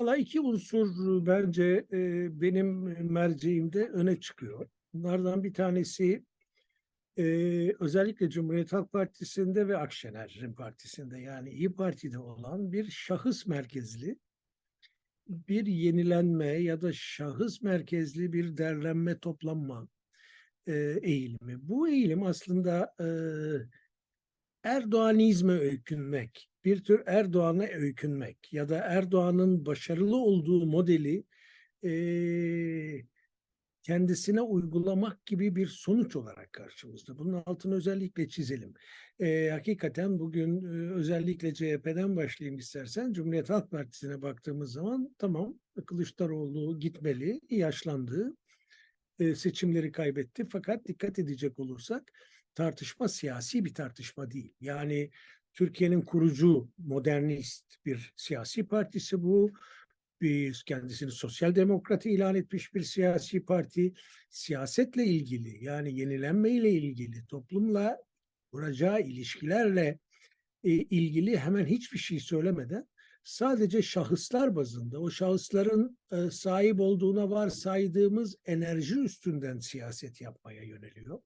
Valla iki unsur bence e, benim merceğimde öne çıkıyor. Bunlardan bir tanesi e, özellikle Cumhuriyet Halk Partisi'nde ve Akşener Partisi'nde yani İyi Parti'de olan bir şahıs merkezli bir yenilenme ya da şahıs merkezli bir derlenme toplanma e, eğilimi. Bu eğilim aslında e, Erdoğanizme öykünmek, bir tür Erdoğan'a öykünmek ya da Erdoğan'ın başarılı olduğu modeli e, kendisine uygulamak gibi bir sonuç olarak karşımızda. Bunun altını özellikle çizelim. E, hakikaten bugün e, özellikle CHP'den başlayayım istersen Cumhuriyet Halk Partisi'ne baktığımız zaman tamam Kılıçdaroğlu gitmeli, yaşlandı, e, seçimleri kaybetti fakat dikkat edecek olursak tartışma siyasi bir tartışma değil. Yani Türkiye'nin kurucu modernist bir siyasi partisi bu. Bir kendisini sosyal demokrat ilan etmiş bir siyasi parti. Siyasetle ilgili yani yenilenme ile ilgili toplumla kuracağı ilişkilerle e, ilgili hemen hiçbir şey söylemeden sadece şahıslar bazında o şahısların e, sahip olduğuna varsaydığımız enerji üstünden siyaset yapmaya yöneliyor.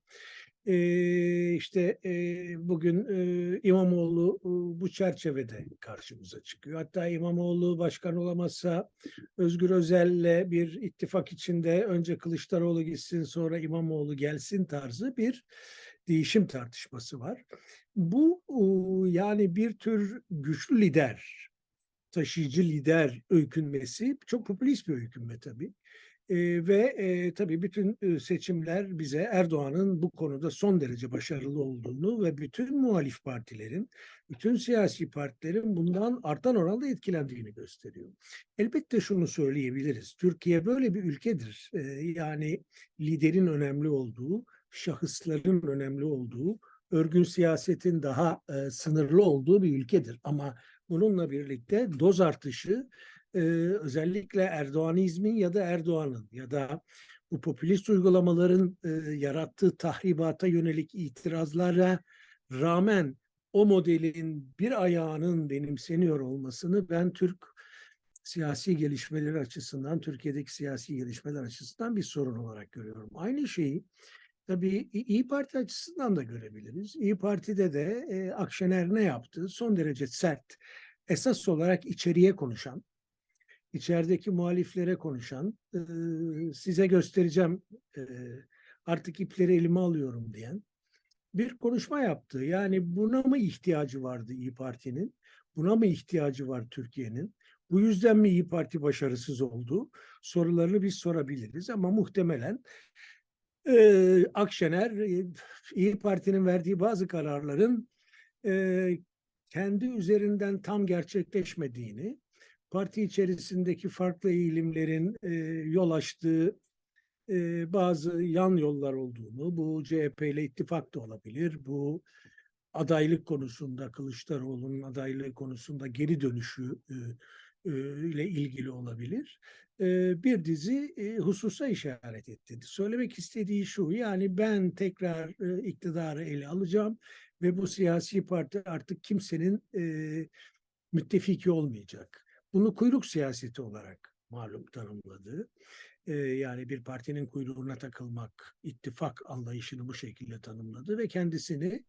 E, işte e, bugün e, İmamoğlu e, bu çerçevede karşımıza çıkıyor. Hatta İmamoğlu başkan olamazsa Özgür Özel'le bir ittifak içinde önce Kılıçdaroğlu gitsin sonra İmamoğlu gelsin tarzı bir değişim tartışması var. Bu yani bir tür güçlü lider, taşıyıcı lider öykünmesi çok popülist bir öykünme tabii. E, ve e, tabii bütün e, seçimler bize Erdoğan'ın bu konuda son derece başarılı olduğunu ve bütün muhalif partilerin, bütün siyasi partilerin bundan artan oranda etkilendiğini gösteriyor. Elbette şunu söyleyebiliriz. Türkiye böyle bir ülkedir. E, yani liderin önemli olduğu, şahısların önemli olduğu, örgün siyasetin daha e, sınırlı olduğu bir ülkedir. Ama bununla birlikte doz artışı e, özellikle Erdoğanizmin ya da Erdoğan'ın ya da bu popülist uygulamaların e, yarattığı tahribata yönelik itirazlara rağmen o modelin bir ayağının benimseniyor olmasını ben Türk siyasi gelişmeleri açısından, Türkiye'deki siyasi gelişmeler açısından bir sorun olarak görüyorum. Aynı şeyi tabii İyi Parti açısından da görebiliriz. İyi Parti'de de e, Akşener ne yaptı? Son derece sert, esas olarak içeriye konuşan, içerideki muhaliflere konuşan, e, size göstereceğim e, artık ipleri elime alıyorum diyen bir konuşma yaptı. Yani buna mı ihtiyacı vardı İyi Parti'nin? Buna mı ihtiyacı var Türkiye'nin? Bu yüzden mi İyi Parti başarısız oldu? Sorularını biz sorabiliriz ama muhtemelen e, Akşener İyi Parti'nin verdiği bazı kararların e, kendi üzerinden tam gerçekleşmediğini parti içerisindeki farklı eğilimlerin e, yol açtığı e, bazı yan yollar olduğunu, bu CHP ile ittifak da olabilir, bu adaylık konusunda Kılıçdaroğlu'nun adaylığı konusunda geri dönüşü e, e, ile ilgili olabilir. Bir dizi hususa işaret etti. Söylemek istediği şu, yani ben tekrar iktidarı ele alacağım ve bu siyasi parti artık kimsenin müttefiki olmayacak bunu kuyruk siyaseti olarak malum tanımladı. Yani bir partinin kuyruğuna takılmak, ittifak anlayışını bu şekilde tanımladı ve kendisini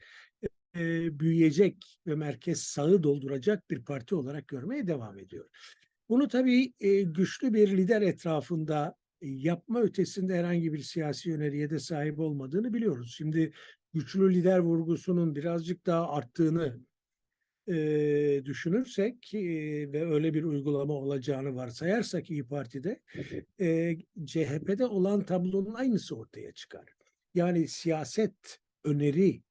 büyüyecek ve merkez sağı dolduracak bir parti olarak görmeye devam ediyor. Bunu tabii güçlü bir lider etrafında yapma ötesinde herhangi bir siyasi öneriye de sahip olmadığını biliyoruz. Şimdi güçlü lider vurgusunun birazcık daha arttığını düşünürsek ve öyle bir uygulama olacağını varsayarsak İyi Parti'de e, CHP'de olan tablonun aynısı ortaya çıkar. Yani siyaset, öneri,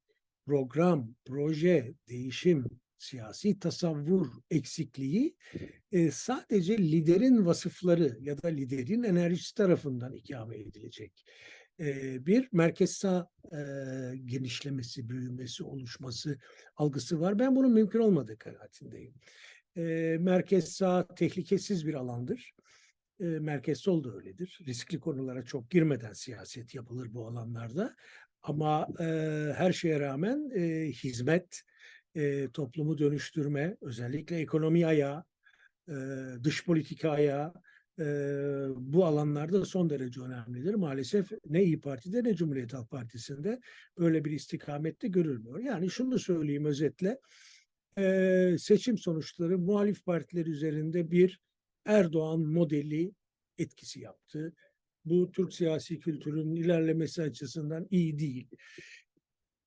program, proje, değişim, siyasi tasavvur eksikliği e, sadece liderin vasıfları ya da liderin enerjisi tarafından ikame edilecek bir merkez sağ e, genişlemesi, büyümesi, oluşması algısı var. Ben bunun mümkün olmadığı kanaatindeyim. E, merkez sağ tehlikesiz bir alandır. E, merkez sol da öyledir. Riskli konulara çok girmeden siyaset yapılır bu alanlarda. Ama e, her şeye rağmen e, hizmet, e, toplumu dönüştürme, özellikle ekonomi ayağı, e, dış politika ayağı e, bu alanlarda son derece önemlidir. Maalesef ne İyi Parti'de ne Cumhuriyet Halk Partisi'nde böyle bir istikamette görülmüyor. Yani şunu söyleyeyim özetle, e, seçim sonuçları muhalif partiler üzerinde bir Erdoğan modeli etkisi yaptı. Bu Türk siyasi kültürünün ilerlemesi açısından iyi değil.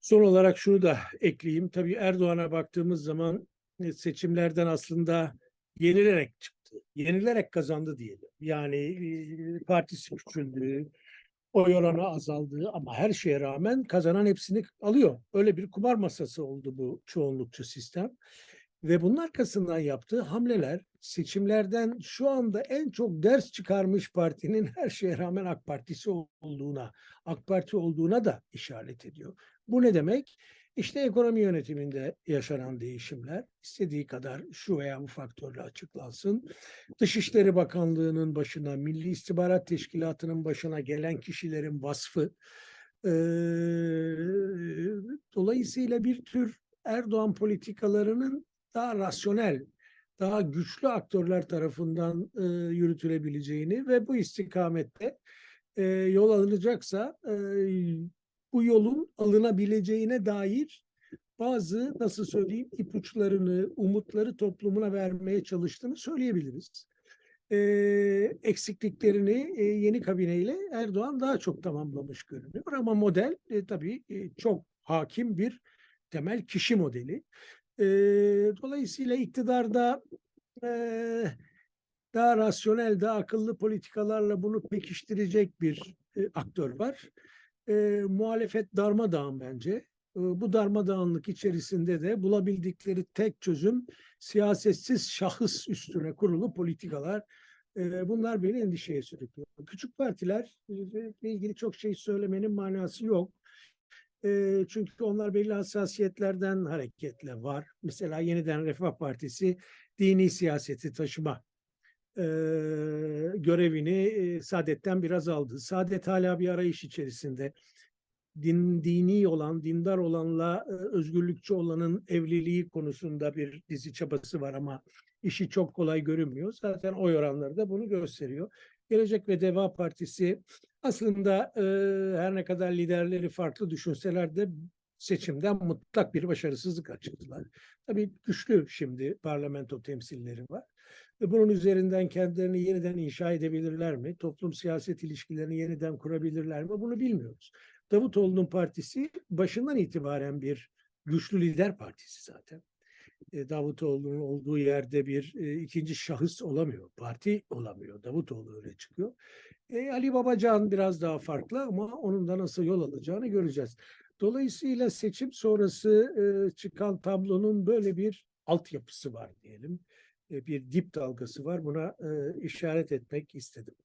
Son olarak şunu da ekleyeyim. Tabii Erdoğan'a baktığımız zaman e, seçimlerden aslında yenilerek çıktı. Yenilerek kazandı diyelim. Yani e, partisi küçüldü, oy oranı azaldı ama her şeye rağmen kazanan hepsini alıyor. Öyle bir kumar masası oldu bu çoğunlukçu sistem. Ve bunun arkasından yaptığı hamleler seçimlerden şu anda en çok ders çıkarmış partinin her şeye rağmen AK Partisi olduğuna, AK Parti olduğuna da işaret ediyor. Bu ne demek? İşte ekonomi yönetiminde yaşanan değişimler istediği kadar şu veya bu faktörle açıklansın. Dışişleri Bakanlığı'nın başına, Milli İstihbarat Teşkilatı'nın başına gelen kişilerin vasfı. Ee, dolayısıyla bir tür Erdoğan politikalarının daha rasyonel, daha güçlü aktörler tarafından e, yürütülebileceğini ve bu istikamette e, yol alınacaksa e, bu yolun alınabileceğine dair bazı nasıl söyleyeyim ipuçlarını, umutları toplumuna vermeye çalıştığını söyleyebiliriz. E, eksikliklerini e, yeni kabineyle Erdoğan daha çok tamamlamış görünüyor ama model e, tabii e, çok hakim bir temel kişi modeli. E, dolayısıyla iktidarda e, daha rasyonel, daha akıllı politikalarla bunu pekiştirecek bir e, aktör var. E, muhalefet darmadağın bence. E, bu darmadağınlık içerisinde de bulabildikleri tek çözüm siyasetsiz şahıs üstüne kurulu politikalar. E, bunlar beni endişeye sürüklüyor. Küçük partiler ile ilgili çok şey söylemenin manası yok. E, çünkü onlar belli hassasiyetlerden hareketle var. Mesela yeniden Refah Partisi dini siyaseti taşıma e, görevini e, Saadet'ten biraz aldı. Saadet hala bir arayış içerisinde. Din, dini olan, dindar olanla e, özgürlükçü olanın evliliği konusunda bir dizi çabası var ama işi çok kolay görünmüyor. Zaten oy oranları da bunu gösteriyor. Gelecek ve Deva Partisi aslında e, her ne kadar liderleri farklı düşünseler de seçimden mutlak bir başarısızlık açıktılar. Tabii güçlü şimdi parlamento temsilleri var. Ve bunun üzerinden kendilerini yeniden inşa edebilirler mi? Toplum siyaset ilişkilerini yeniden kurabilirler mi? Bunu bilmiyoruz. Davutoğlu'nun partisi başından itibaren bir güçlü lider partisi zaten. E, Davutoğlu'nun olduğu yerde bir e, ikinci şahıs olamıyor. Parti olamıyor. Davutoğlu öyle çıkıyor. E, Ali Babacan biraz daha farklı ama onun da nasıl yol alacağını göreceğiz. Dolayısıyla seçim sonrası e, çıkan tablonun böyle bir altyapısı var diyelim. E, bir dip dalgası var. Buna e, işaret etmek istedim.